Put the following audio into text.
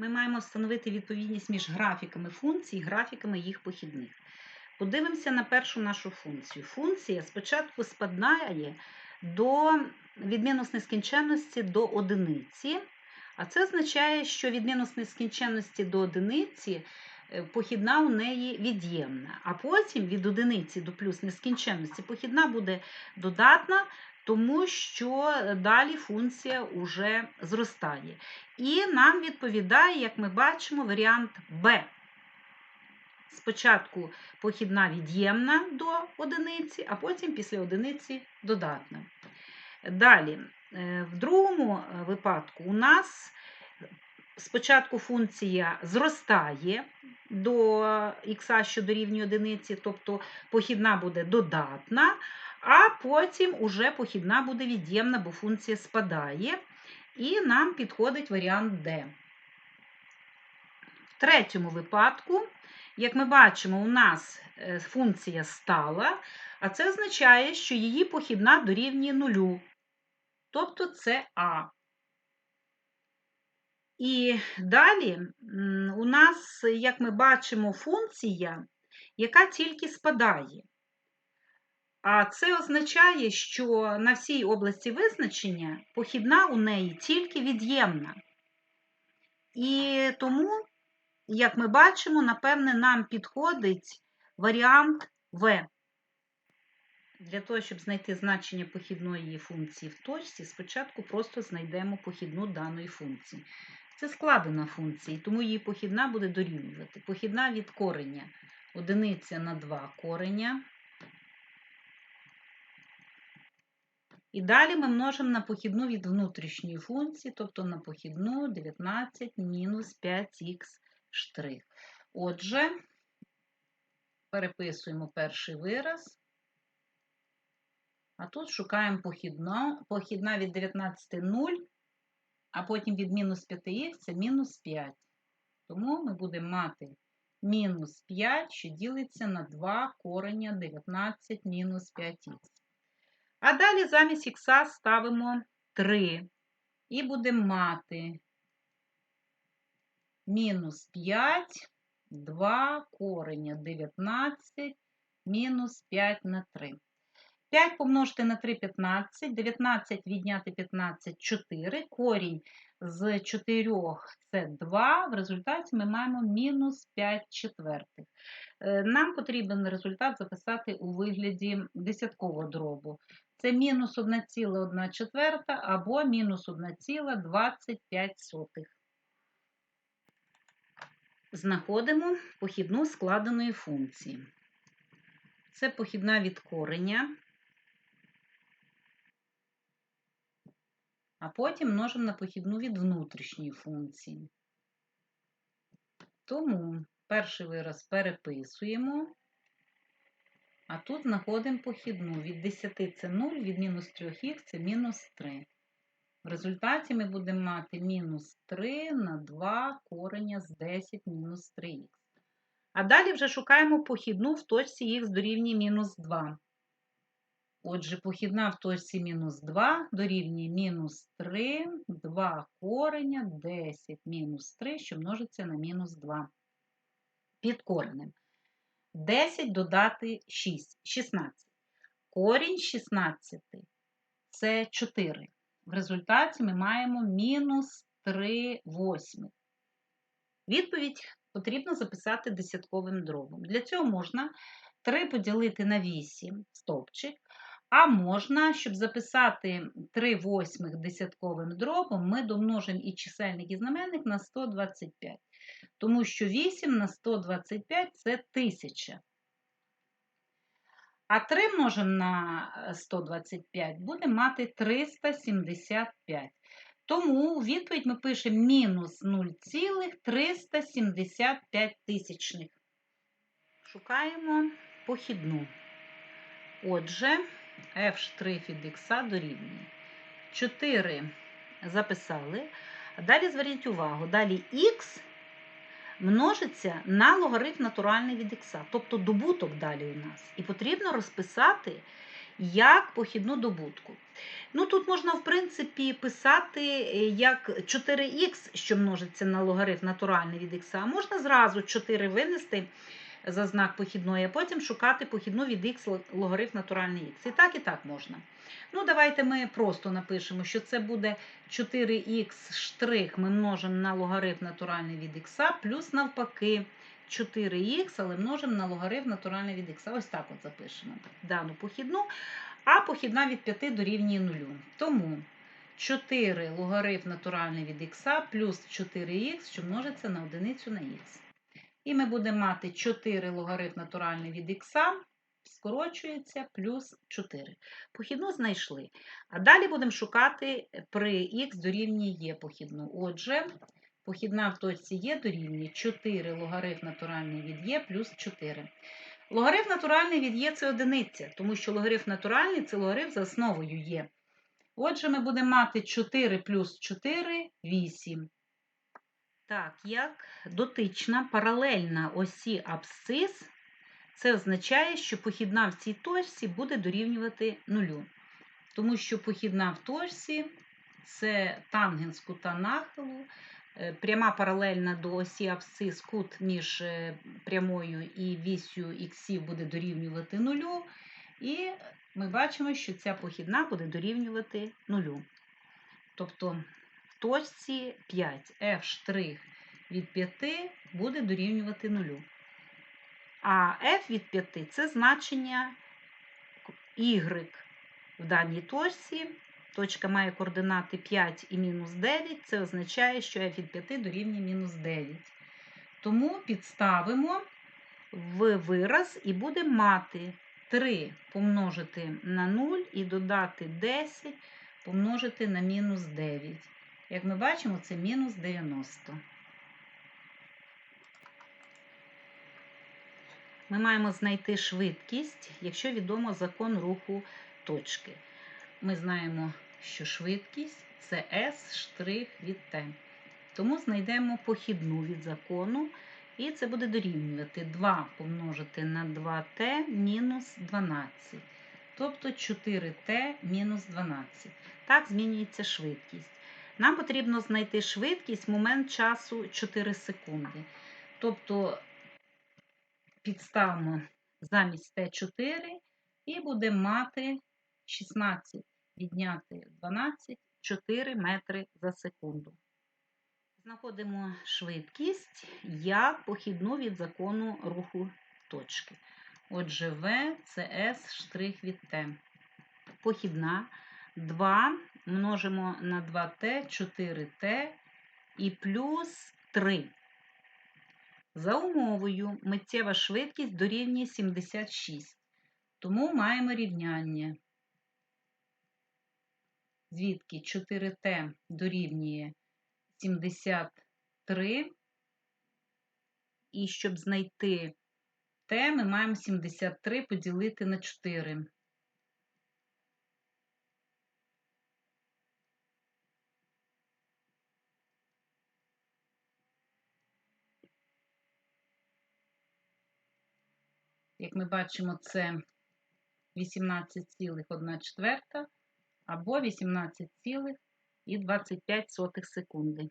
ми маємо встановити відповідність між графіками функцій і графіками їх похідних. Подивимося на першу нашу функцію. Функція спочатку спадає до відмінус нескінченності до одиниці, а це означає, що від мінус нескінченності до одиниці похідна у неї від'ємна, а потім від одиниці до плюс нескінченності похідна буде додатна, тому що далі функція вже зростає. І нам відповідає, як ми бачимо, варіант Б. Спочатку похідна від'ємна до одиниці, а потім після одиниці додатна. Далі, е, в другому випадку у нас спочатку функція зростає до х, що дорівнює одиниці, тобто похідна буде додатна, а потім уже похідна буде від'ємна, бо функція спадає. І нам підходить варіант D. В третьому випадку, як ми бачимо, у нас е, функція стала, а це означає, що її похідна дорівнює нулю. Тобто це А. І далі у нас, як ми бачимо, функція, яка тільки спадає. А це означає, що на всій області визначення похідна у неї тільки від'ємна. І тому, як ми бачимо, напевне, нам підходить варіант В. Для того, щоб знайти значення похідної функції в точці, спочатку просто знайдемо похідну даної функції. Це складена функція, тому її похідна буде дорівнювати. Похідна від кореня одиниця на 2 кореня. І далі ми множимо на похідну від внутрішньої функції, тобто на похідну 19 мінус 5х штрих. Отже, переписуємо перший вираз. А тут шукаємо похідну. Похідна від 19 0, а потім від мінус 5х це мінус 5. Тому ми будемо мати мінус 5, що ділиться на 2 корення 19 мінус 5х. А далі замість х ставимо 3 і будемо мати мінус 5, 2 корення 19, мінус 5 на 3. 5 помножити на 3 15, 19 відняти 15 4, корінь з 4 це 2, в результаті ми маємо мінус 5 четвертих. Е, нам потрібен результат записати у вигляді десяткового дробу. Це мінус 1,1 четверта або мінус 1,25. Знаходимо похідну складеної функції. Це похідна від кореня, а потім множимо на похідну від внутрішньої функції. Тому перший вираз переписуємо. А тут знаходимо похідну. Від 10 це 0, від мінус 3х це мінус 3. В результаті ми будемо мати мінус 3 на 2 корення з 10 мінус 3х. А далі вже шукаємо похідну в точці х дорівнює мінус 2. Отже, похідна в точці мінус 2 дорівнює мінус 3, 2 корення, 10 мінус 3, що множиться на мінус 2. Під коренем. 10 додати 6, 16. Корінь 16 це 4. В результаті ми маємо мінус 3 восьмих. Відповідь потрібно записати десятковим дробом. Для цього можна 3 поділити на 8 стовпчик, а можна, щоб записати 3 восьмих десятковим дробом, ми домножимо і чисельник, і знаменник на 125 тому що 8 на 125 це 1000. А 3 множимо на 125 буде мати 375. Тому у відповідь ми пишемо мінус 0,375 тисячних. Шукаємо похідну. Отже, f' від х дорівнює 4 записали. Далі зверніть увагу, далі х множиться на логарифм натуральний від х, тобто добуток далі у нас. І потрібно розписати як похідну добутку. Ну, тут можна, в принципі, писати е, як 4х, що множиться на логарифм натуральний від х, а можна зразу 4 винести за знак похідної, а потім шукати похідну від х логарифм натуральний х. І так, і так можна. Ну, давайте ми просто напишемо, що це буде 4х штрих ми множимо на логарифм натуральний від х, плюс навпаки 4х, але множимо на логарифм натуральний від х. Ось так от запишемо дану похідну, а похідна від 5 дорівнює 0. Тому 4 логарифм натуральний від х плюс 4х, що множиться на одиницю на х. І ми будемо мати 4 логарифм натуральний від х, скорочується плюс 4. Похідну знайшли. А далі будемо шукати при х дорівнює є похідну. Отже, похідна в точці є дорівнює 4 логарифм натуральний від є плюс 4. Логарифм натуральний від є це одиниця, тому що логарифм натуральний це логарифм за основою є. Отже, ми будемо мати 4 плюс 4 8. Так, як дотична паралельна осі абсцис, це означає, що похідна в цій точці буде дорівнювати нулю. Тому що похідна в точці це тангенс кута нахилу, е, пряма паралельна до осі абсцис, кут між е, прямою і вісю іксів буде дорівнювати нулю. І ми бачимо, що ця похідна буде дорівнювати нулю. Тобто точці 5 f' від 5 буде дорівнювати нулю. А f від 5 це значення y в даній точці. Точка має координати 5 і мінус 9. Це означає, що f від 5 дорівнює мінус 9. Тому підставимо в вираз і будемо мати 3 помножити на 0 і додати 10 помножити на мінус 9. Як ми бачимо, це мінус 90. Ми маємо знайти швидкість, якщо відомо закон руху точки. Ми знаємо, що швидкість це S від T. Тому знайдемо похідну від закону, і це буде дорівнювати 2 помножити на 2t мінус 12. Тобто 4t мінус 12. Так змінюється швидкість. Нам потрібно знайти швидкість момент часу 4 секунди. Тобто підставимо замість Т4 і будемо мати 16 відняти 12 4 метри за секунду. Знаходимо швидкість як похідну від закону руху точки. Отже, В це S штрих від Т. Похідна 2 множимо на 2Т, 4Т і плюс 3. За умовою миттєва швидкість дорівнює 76. Тому маємо рівняння. Звідки 4Т дорівнює 73. І щоб знайти Т, ми маємо 73 поділити на 4. Як ми бачимо, це 18,1 четверта або 18,25 секунди.